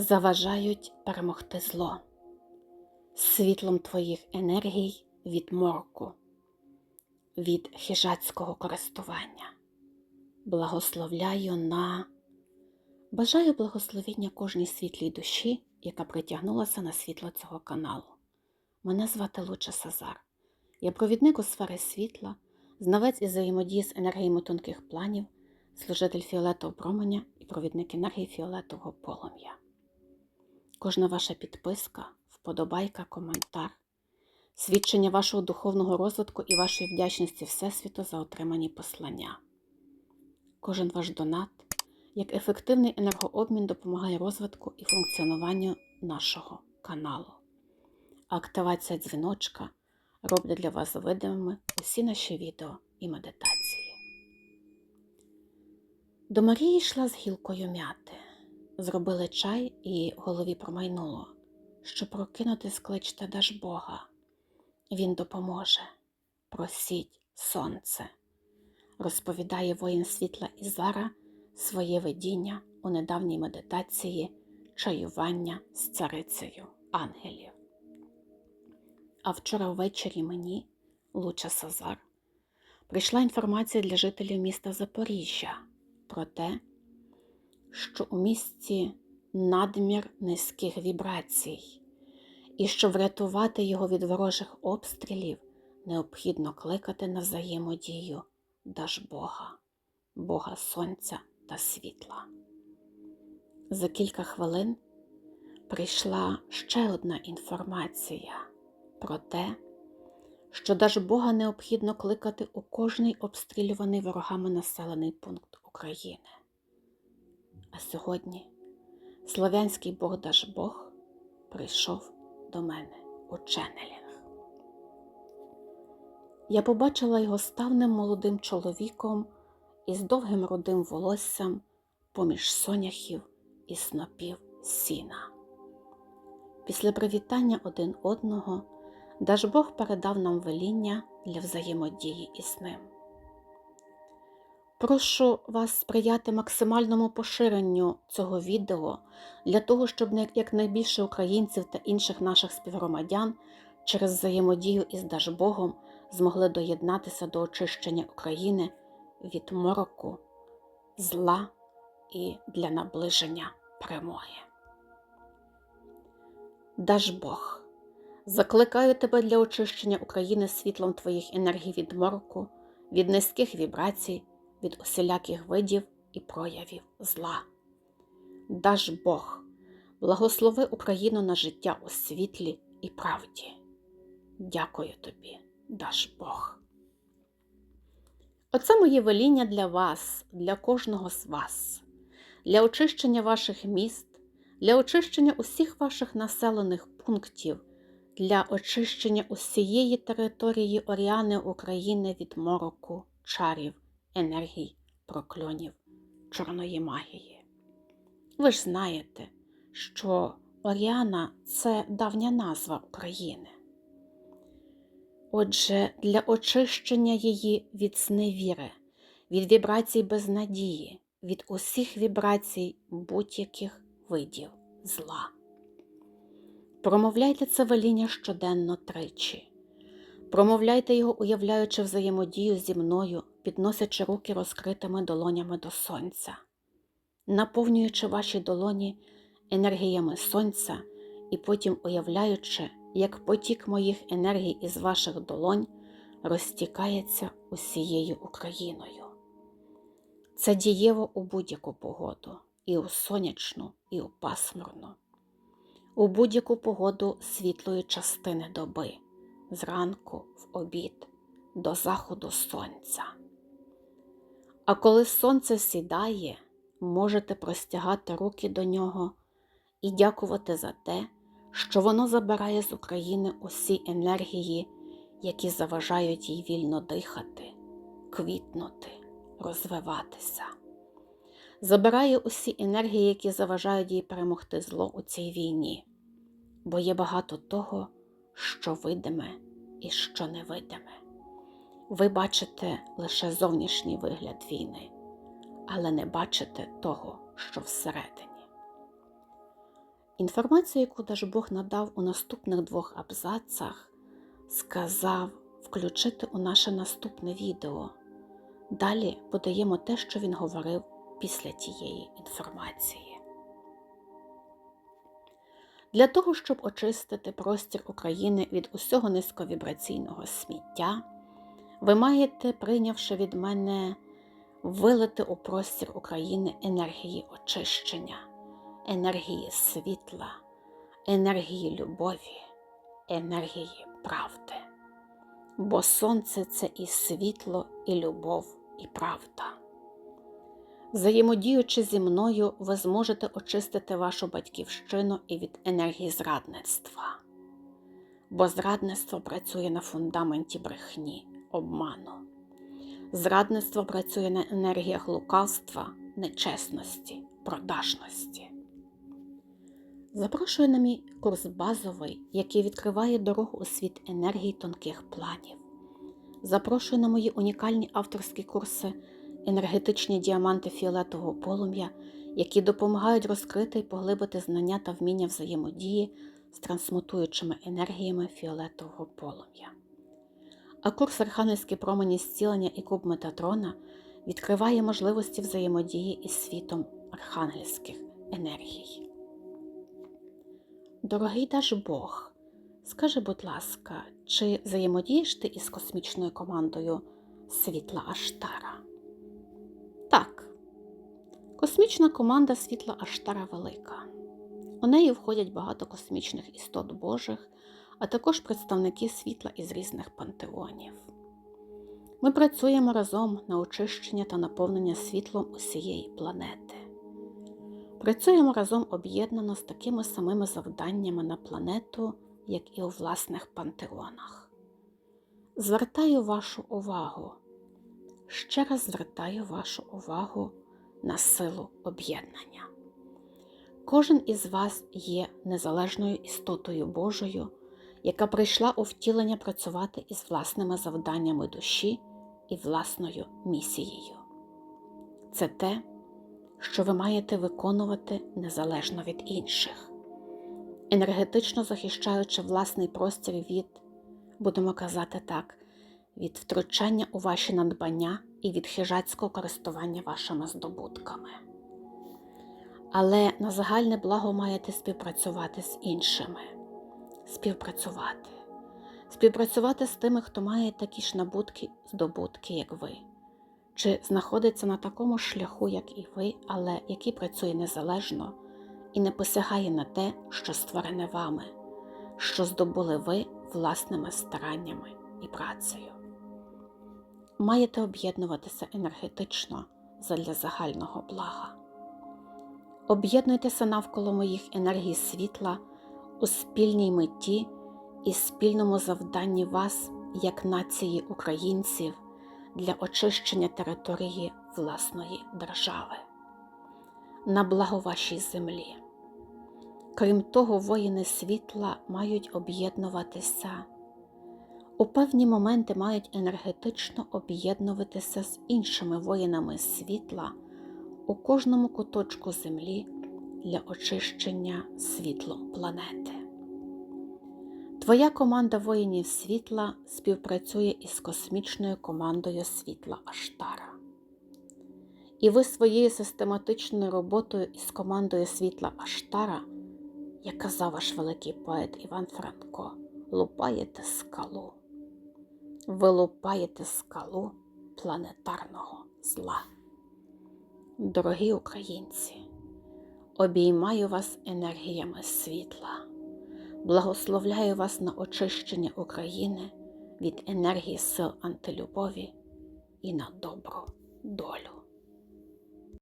заважають перемогти зло, світлом твоїх енергій від мороку, від хижацького користування. Благословляю на бажаю благословіння кожній світлій душі, яка притягнулася на світло цього каналу. Мене звати Луча Сазар. Я провідник у сфери світла, знавець із взаємодії з енергіями тонких планів, служитель фіолетового променя і провідник енергії фіолетового полум'я. Кожна ваша підписка, вподобайка, коментар, свідчення вашого духовного розвитку і вашої вдячності Всесвіту за отримані послання. Кожен ваш донат як ефективний енергообмін допомагає розвитку і функціонуванню нашого каналу. А активація дзвіночка роблять для вас видимими усі наші відео і медитації. До Марії йшла з гілкою м'яти. Зробили чай і голові промайнуло, що прокинути скличте даж Бога. Він допоможе. Просіть сонце, розповідає воїн світла Ізара своє видіння у недавній медитації чаювання з царицею ангелів. А вчора ввечері мені, Луча Сазар, прийшла інформація для жителів міста Запоріжжя про те, що у місті надмір низьких вібрацій, і щоб врятувати його від ворожих обстрілів, необхідно кликати на взаємодію Дажбога, Бога Сонця та світла. За кілька хвилин прийшла ще одна інформація про те, що Дажбога необхідно кликати у кожний обстрілюваний ворогами населений пункт України. А сьогодні слов'янський Бог Дажбог прийшов до мене у ченелінг. Я побачила його ставним молодим чоловіком із довгим рудим волоссям поміж соняхів і снопів сіна. Після привітання один одного Дажбог передав нам веління для взаємодії із ним. Прошу вас сприяти максимальному поширенню цього відео для того, щоб якнайбільше українців та інших наших співгромадян через взаємодію із Дажбогом змогли доєднатися до очищення України від мороку, зла і для наближення перемоги. Дажбог, закликаю тебе для очищення України світлом твоїх енергій від мороку, від низьких вібрацій від усіляких видів і проявів зла. Даж Бог, благослови Україну на життя у світлі і правді. Дякую тобі, даж Бог. Оце моє веління для вас, для кожного з вас, для очищення ваших міст, для очищення усіх ваших населених пунктів, для очищення усієї території Оріани України від мороку, чарів енергій, прокльонів, чорної магії. Ви ж знаєте, що Оріана це давня назва України. Отже, для очищення її від зневіри, від вібрацій безнадії, від усіх вібрацій будь-яких видів зла. Промовляйте це веління щоденно тричі. Промовляйте його, уявляючи взаємодію зі мною підносячи руки розкритими долонями до сонця, наповнюючи ваші долоні енергіями сонця і потім уявляючи, як потік моїх енергій із ваших долонь розтікається усією Україною. Це дієво у будь-яку погоду, і у сонячну, і у пасмурну, у будь-яку погоду світлої частини доби, зранку в обід, до заходу сонця. А коли сонце сідає, можете простягати руки до нього і дякувати за те, що воно забирає з України усі енергії, які заважають їй вільно дихати, квітнути, розвиватися. Забирає усі енергії, які заважають їй перемогти зло у цій війні, бо є багато того, що видиме і що невидиме. Ви бачите лише зовнішній вигляд війни, але не бачите того, що всередині. Інформацію, яку Дажбог надав у наступних двох абзацах, сказав включити у наше наступне відео. Далі подаємо те, що він говорив після тієї інформації. Для того, щоб очистити простір України від усього низьковібраційного сміття, ви маєте, прийнявши від мене, вилити у простір України енергії очищення, енергії світла, енергії любові, енергії правди. Бо сонце це і світло, і любов, і правда. Взаємодіючи зі мною, ви зможете очистити вашу батьківщину і від енергії зрадництва. Бо зрадництво працює на фундаменті брехні, обману. Зрадництво працює на енергіях лукавства, нечесності, продажності. Запрошую на мій курс базовий, який відкриває дорогу у світ енергії тонких планів. Запрошую на мої унікальні авторські курси енергетичні діаманти фіолетового полум'я, які допомагають розкрити і поглибити знання та вміння взаємодії з трансмутуючими енергіями фіолетового полум'я. А курс Архангельські промені зцілення і куб Метатрона відкриває можливості взаємодії із світом архангельських енергій. Дорогий наш Бог, скажи, будь ласка, чи взаємодієш ти із космічною командою Світла Аштара? Космічна команда Світла Аштара велика. У неї входять багато космічних істот Божих, а також представники світла із різних пантеонів. Ми працюємо разом на очищення та наповнення світлом усієї планети. Працюємо разом об'єднано з такими самими завданнями на планету, як і у власних пантеонах. Звертаю вашу увагу, ще раз звертаю вашу увагу на силу об'єднання. Кожен із вас є незалежною істотою Божою, яка прийшла у втілення працювати із власними завданнями душі і власною місією. Це те, що ви маєте виконувати незалежно від інших, енергетично захищаючи власний простір від, будемо казати так, від втручання у ваші надбання і від хижацького користування вашими здобутками. Але на загальне благо маєте співпрацювати з іншими, співпрацювати, співпрацювати з тими, хто має такі ж набутки, здобутки, як ви чи знаходиться на такому шляху, як і ви, але який працює незалежно і не посягає на те, що створене вами, що здобули ви власними стараннями і працею. Маєте об'єднуватися енергетично задля загального блага. Об'єднуйтеся навколо моїх енергій світла у спільній меті і спільному завданні вас, як нації українців для очищення території власної держави, на благо вашій землі. Крім того, воїни світла мають об'єднуватися, у певні моменти мають енергетично об'єднуватися з іншими воїнами світла у кожному куточку землі для очищення світлом планети. Твоя команда воїнів світла співпрацює із космічною командою світла Аштара. І ви своєю систематичною роботою із командою світла Аштара, як казав ваш великий поет Іван Франко, лупаєте скалу. Ви лупаєте скалу планетарного зла. Дорогі українці, обіймаю вас енергіями світла благословляю вас на очищення України від енергії сил антилюбові і на добру долю.